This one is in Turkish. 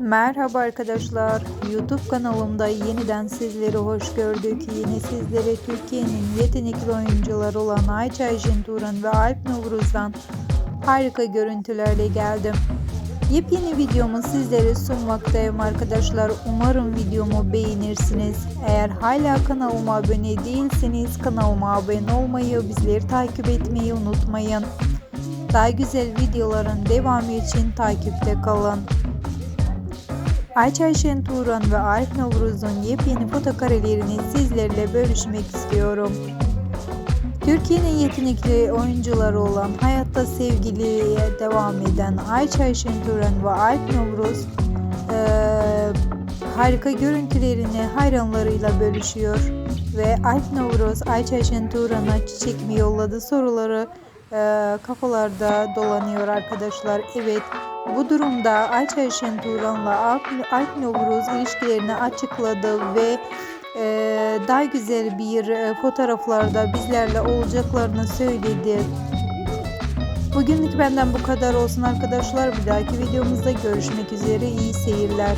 Merhaba arkadaşlar. YouTube kanalımda yeniden sizleri hoş gördük. Yine sizlere Türkiye'nin yetenekli oyuncuları olan Ayça Ayşen Turan ve Alp Novruz'dan harika görüntülerle geldim. Yepyeni videomu sizlere sunmaktayım arkadaşlar. Umarım videomu beğenirsiniz. Eğer hala kanalıma abone değilseniz kanalıma abone olmayı, bizleri takip etmeyi unutmayın. Daha güzel videoların devamı için takipte kalın. Ayça Ayşen Turan ve Alp Novruz'un yepyeni fotokarelerini sizlerle bölüşmek istiyorum. Türkiye'nin yetenekli oyuncuları olan Hayatta Sevgili'ye devam eden Ayça Ayşen Turan ve Alp Novruz eee, harika görüntülerini hayranlarıyla bölüşüyor. Ve Alp Novruz Ayça Ayşen Turan'a çiçek mi yolladı soruları eee, kafalarda dolanıyor arkadaşlar. Evet bu durumda Ayça Ayşen Turan'la Alp Novruz ilişkilerini açıkladı ve e, daha güzel bir e, fotoğraflarda bizlerle olacaklarını söyledi. Bugünlük benden bu kadar olsun arkadaşlar. Bir dahaki videomuzda görüşmek üzere. İyi seyirler.